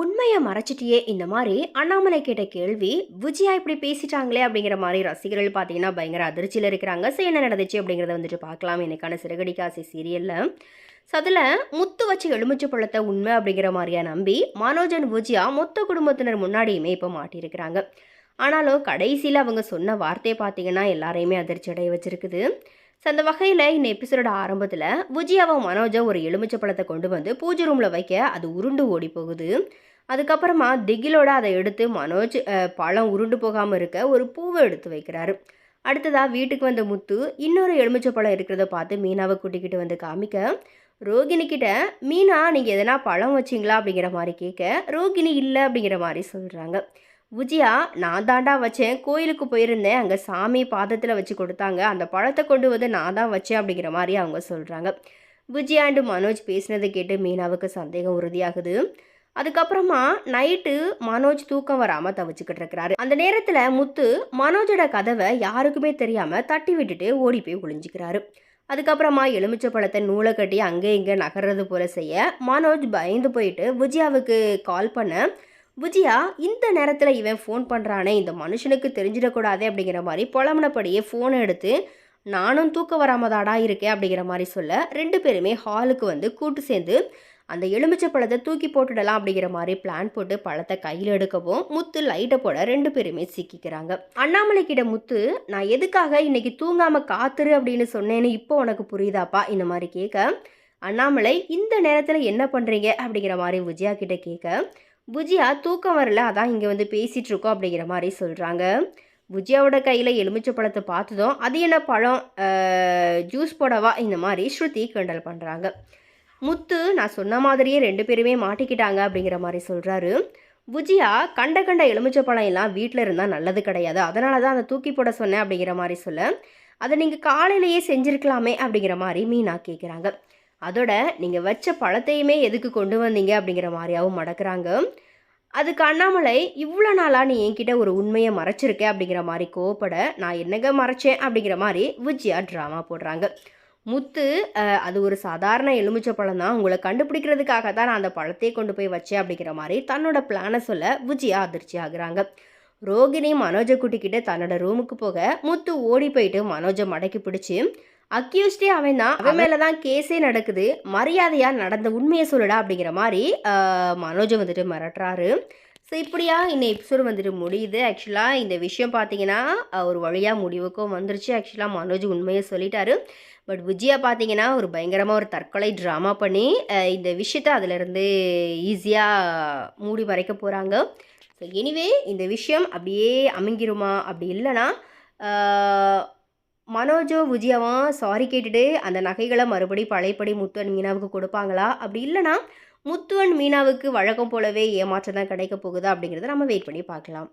உண்மையை மறைச்சிட்டியே இந்த மாதிரி அண்ணாமலை கேட்ட கேள்வி விஜயா இப்படி பேசிட்டாங்களே? அப்படிங்கிற மாதிரி ரசிகர்கள் பார்த்தீங்கன்னா பயங்கர அதிர்ச்சியில் இருக்கிறாங்க. ஸோ என்ன நடந்துச்சு அப்படிங்கிறத வந்துட்டு பார்க்கலாம். இன்னைக்கான சிறகடிக்காசி சீரியலில். ஸோ அதில் முத்து வச்சு எலுமிச்சை பழத்தை உண்மை அப்படிங்கிற மாதிரியா நம்பி மனோஜன் விஜயா மொத்த குடும்பத்தினர் முன்னாடியுமே இப்போ மாட்டியிருக்கிறாங்க. ஆனாலும் கடைசியில் அவங்க சொன்ன வார்த்தையை பார்த்தீங்கன்னா எல்லாரையுமே அதிர்ச்சி அடைய வச்சிருக்குது. ஸோ அந்த வகையில் இந்த எபிசோட ஆரம்பத்தில் விஜயாவும் மனோஜா ஒரு எலுமிச்சை பழத்தை கொண்டு வந்து பூஜை ரூமில் வைக்க அது உருண்டு ஓடி போகுது. அதுக்கப்புறமா திகிலோட அதை எடுத்து மனோஜ் பழம் உருண்டு போகாமல் இருக்க ஒரு பூவை எடுத்து வைக்கிறாரு. அடுத்ததாக வீட்டுக்கு வந்த முத்து இன்னொரு எலுமிச்சை பழம் இருக்கிறத பார்த்து மீனாவை கூட்டிக்கிட்டு வந்து காமிக்க ரோகிணிக்கிட்ட மீனா நீங்கள் எதனா பழம் வச்சிங்களா? அப்படிங்கிற மாதிரி கேட்க ரோகிணி இல்லை அப்படிங்கிற மாதிரி சொல்கிறாங்க விஜயா நான் தாண்டா வச்சேன். கோயிலுக்கு போயிருந்தேன். அங்கே சாமி பாதத்தில் வச்சு கொடுத்தாங்க. அந்த பழத்தை கொண்டு வந்து நான் தான் வச்சேன் அப்படிங்கிற மாதிரி அவங்க சொல்கிறாங்க விஜயா அண்டு மனோஜ் பேசினதை கேட்டு மீனாவுக்கு சந்தேகம் உறுதியாகுது. அதுக்கப்புறமா நைட்டு மனோஜ் தூக்கம் வராமல் தவிச்சுக்கிட்டு இருக்கிறாரு. அந்த நேரத்தில் முத்து மனோஜோட கதவை யாருக்குமே தெரியாமல் தட்டி விட்டுட்டு ஓடி போய் ஒளிஞ்சிக்கிறாரு. அதுக்கப்புறமா எலுமிச்சை பழத்தை நூலை கட்டி அங்கே இங்கே நகர்றது போல செய்ய மனோஜ் பயந்து போயிட்டு விஜயாவுக்கு கால் பண்ண விஜயா இந்த நேரத்தில் இவன் ஃபோன் பண்ணுறானே இந்த மனுஷனுக்கு தெரிஞ்சிடக்கூடாதே அப்படிங்கிற மாதிரி புலமனப்படியே ஃபோனை எடுத்து நானும் தூக்க வராமதாடா இருக்கேன் அப்படிங்கிற மாதிரி சொல்ல ரெண்டு பேருமே ஹாலுக்கு வந்து கூட்டு சேர்ந்து அந்த எலுமிச்சை பழத்தை தூக்கி போட்டுடலாம் அப்படிங்கிற மாதிரி பிளான் போட்டு பழத்தை கையில் எடுக்கவும் முத்து லைட்டை போட ரெண்டு பேருமே சிக்கிக்கிறாங்க. அண்ணாமலை கிட்ட முத்து நான் எதுக்காக இன்னைக்கு தூங்காம காத்துரு அப்படின்னு சொன்னேன்னு இப்போ உனக்கு புரியுதாப்பா? இந்த மாதிரி கேட்க அண்ணாமலை இந்த நேரத்தில் என்ன பண்ணுறீங்க அப்படிங்கிற மாதிரி விஜயா கிட்ட கேட்க விஜயா தூக்கம் வரல அதான் இங்கே வந்து பேசிகிட்டு இருக்கோம் அப்படிங்கிற மாதிரி சொல்கிறாங்க விஜயாவோட கையில் எலுமிச்சை பழத்தை பார்த்ததும் அது என்ன பழம்? ஜூஸ் போடவா? இந்த மாதிரி ஸ்ருதி கிண்டல் பண்ணுறாங்க முத்து நான் சொன்ன மாதிரியே ரெண்டு பேருமே மாட்டிக்கிட்டாங்க அப்படிங்கிற மாதிரி சொல்கிறாரு விஜயா கண்ட கண்ட எலுமிச்சை பழம் எல்லாம் வீட்டில் இருந்தால் நல்லது கிடையாது. அதனால தான் அதை தூக்கி போட சொன்னேன் அப்படிங்கிற மாதிரி சொல்ல அதை நீங்கள் காலையிலேயே செஞ்சுருக்கலாமே அப்படிங்கிற மாதிரி மீனா கேட்குறாங்க அதோட நீங்கள் வச்ச பழத்தையுமே எதுக்கு கொண்டு வந்தீங்க? அப்படிங்கிற மாதிரியாகவும் மடக்கிறாங்க. அதுக்கு அண்ணாமலை இவ்வளோ நாளாக நீ என்கிட்ட ஒரு உண்மையை மறைச்சிருக்க? அப்படிங்கிற மாதிரி கோவப்பட நான் என்னங்க மறைச்சேன்? அப்படிங்கிற மாதிரி விஜயா ட்ராமா போடுறாங்க. முத்து அது ஒரு சாதாரண எலுமிச்சை பழம் தான். உங்களை கண்டுபிடிக்கிறதுக்காக தான் நான் அந்த பழத்தையே கொண்டு போய் வச்சேன் அப்படிங்கிற மாதிரி தன்னோட பிளானை சொல்ல விஜயா அதிர்ச்சி ஆகுறாங்க. ரோகிணி மனோஜை கூட்டிக்கிட்டு தன்னோட ரூமுக்கு போக முத்து ஓடி போயிட்டு மனோஜை மடக்கி பிடிச்சி அக்யூஸ்டே அவன் தான். அவன் மேலே தான் கேஸே நடக்குது. மரியாதையாக நடந்த உண்மையை சொல்லுடா அப்படிங்கிற மாதிரி மனோஜை வந்துட்டு மிரட்டுறாரு. ஸோ இப்படியா இந்த எபிசோடு வந்துட்டு முடியுது. ஆக்சுவலாக இந்த விஷயம் பார்த்தீங்கன்னா ஒரு வழியாக முடிவுக்கும் வந்துருச்சு. ஆக்சுவலாக மனோஜ் உண்மையை சொல்லிட்டாரு. பட் விஜயா பார்த்தீங்கன்னா ஒரு பயங்கரமாக ஒரு தற்கொலை ட்ராமா பண்ணி இந்த விஷயத்தை அதிலிருந்து ஈஸியாக மூடி மறைக்க போகிறாங்க ஸோ எனிவே இந்த விஷயம் அப்படியே அமைங்கிருமா அப்படி இல்லைன்னா மனோஜோ விஜயாவும் சாரி கேட்டுட்டு அந்த நகைகளை மறுபடி பழையபடி முத்து அண்ட் மீனாவுக்கு கொடுப்பாங்களா? அப்படி இல்லைன்னா முத்துவன் மீனாவுக்கு வழக்கம் போலவே ஏமாற்றம் தான் கிடைக்க போகுதா அப்படிங்கிறத நம்ம வெயிட் பண்ணி பார்க்கலாம்.